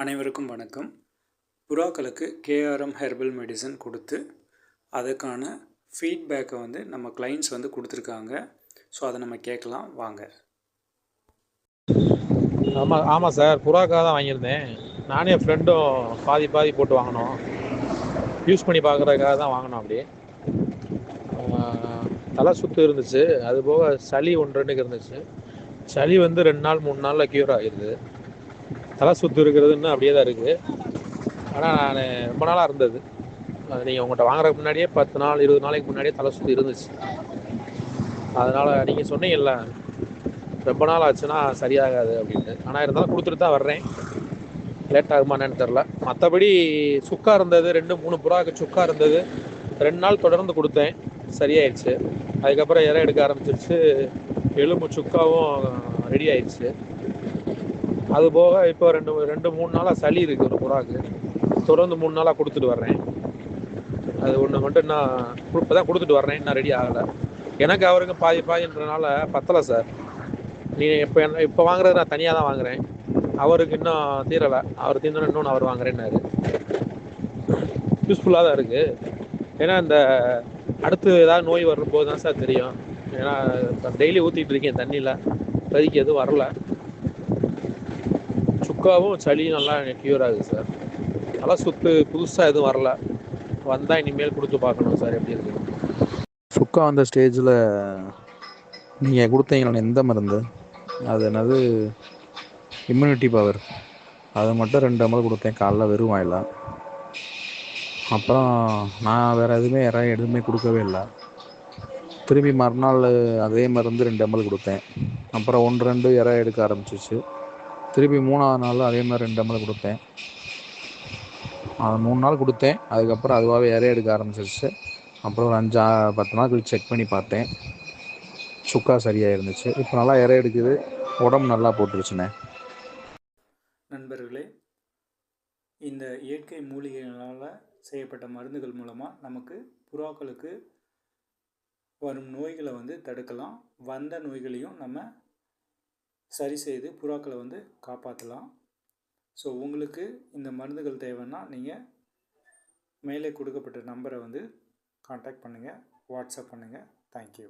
அனைவருக்கும் வணக்கம். புறாக்களுக்கு KRM herbal medicine கொடுத்து அதுக்கான ஃபீட்பேக்கை வந்து நம்ம கிளைண்ட்ஸ் வந்து கொடுத்துருக்காங்க. ஸோ அதை நம்ம கேட்கலாம். வாங்க. ஆமாம் ஆமாம் சார். புறாக்காக தான் வாங்கியிருந்தேன். நானும் என் ஃப்ரெண்டும் பாதி பாதி போட்டு வாங்கினோம். யூஸ் பண்ணி பார்க்குறதுக்காக தான் வாங்கினோம் அப்படி தலை சுத்து இருந்துச்சு. அது போக சளி ஒன்று ரெண்டுக்கு இருந்துச்சு. சளி வந்து ரெண்டு நாள் மூணு நாளில் க்யூர் ஆகிடுது தலை சுத்து இருக்கிறதுன்னு அப்படியே தான் இருக்குது. ஆனால் நான் ரொம்ப நாளாக இருந்தது. நீங்கள் உங்கள்கிட்ட வாங்குறதுக்கு முன்னாடியே பத்து நாள் இருபது நாளைக்கு முன்னாடியே தலை சுத்து இருந்துச்சு. அதனால் நீங்கள் சொன்னீங்கல்ல ரொம்ப நாள் ஆச்சுன்னா சரியாகாது அப்படின்ட்டு ஆனால் இருந்தாலும் கொடுத்துட்டு தான் வர்றேன். லேட் ஆகுமா என்னன்னு தெரில மற்றபடி சுக்கா இருந்தது ரெண்டு மூணு புறாவுக்கு சுக்கா இருந்தது. ரெண்டு நாள் தொடர்ந்து கொடுத்தேன். சரியாயிடுச்சு. அதுக்கப்புறம் இறை எடுக்க ஆரம்பிச்சிருச்சு. எலும்பு சுக்காவும் ரெடி ஆயிடுச்சு. அது போக இப்போ ரெண்டு ரெண்டு மூணு நாளாக சளி இருக்குது ஒரு புறாக்கு தொடர்ந்து மூணு நாளாக கொடுத்துட்டு வர்றேன். அது ஒன்று மட்டும் நான் இப்போ தான் கொடுத்துட்டு வர்றேன். இன்னும் ரெடி ஆகலை. எனக்கு அவருக்கு பாதி பாதின்றனால பத்தலை சார் நீ இப்போ என்ன இப்போ வாங்குறது நான் தனியாக தான் வாங்குறேன். அவருக்கு இன்னும் தீரலை. அவர் தீர்ந்தோன்னு இன்னொன்று அவர் வாங்குறேன்னாரு. யூஸ்ஃபுல்லாக தான் இருக்குது ஏன்னா இந்த அடுத்து ஏதாவது நோய் வரும்போது தான் சார் தெரியும். ஏன்னா டெய்லி ஊற்றிட்டு இருக்கேன் தண்ணியில். இப்போதைக்கு எதுவும் வரல. சுக்காவும் சளியும் நல்லா க்யூர் ஆகுது சார் நல்லா சுத்து புதுசாக எதுவும் வரல. வந்தால் இனிமேல் கொடுத்து பார்க்கணும் சார் எப்படி இருக்குது சுக்கா வந்த ஸ்டேஜில் நீங்கள் கொடுத்தீங்களா எந்த மருந்து? அது என்னது? இம்யூனிட்டி பவர் அது மட்டும் ரெண்டு அமல் கொடுத்தேன் காலைல வெறும் வாயில. அப்புறம் நான் வேறு எதுவுமே இறை எதுவுமே கொடுக்கவே இல்லை. திரும்பி மறுநாள் அதே மருந்து ரெண்டு அமல் கொடுத்தேன். அப்புறம் ஒன்று ரெண்டு இறை எடுக்க ஆரம்பிச்சிச்சு. திருப்பி மூணாவது நாள் அதே மாதிரி ரெண்டு அமல் கொடுத்தேன். அது மூணு நாள் கொடுத்தேன். அதுக்கப்புறம் அதுவாகவே இறை எடுக்க ஆரம்பிச்சிருச்சு. அப்புறம் ஒரு அஞ்சு பத்து நாள் கழிச்சு செக் பண்ணி பார்த்தேன். சுக்கா சரியாக இருந்துச்சு இப்போ நல்லா இறை எடுக்குது. உடம்பு நல்லா போட்டுருச்சுண்ணே. நண்பர்களே இந்த இயற்கை மூலிகைகளால் செய்யப்பட்ட மருந்துகள் மூலமாக நமக்கு புறாக்களுக்கு வரும் நோய்களை வந்து தடுக்கலாம். வந்த நோய்களையும் நம்ம சரி செய்து புறாக்களை வந்து காப்பாற்றலாம் ஸோ உங்களுக்கு இந்த மருந்துகள் தேவைன்னா நீங்கள் மேலே கொடுக்கப்பட்ட நம்பரை வந்து காண்டாக்ட் பண்ணுங்கள் வாட்ஸ்அப் பண்ணுங்கள் தேங்க்யூ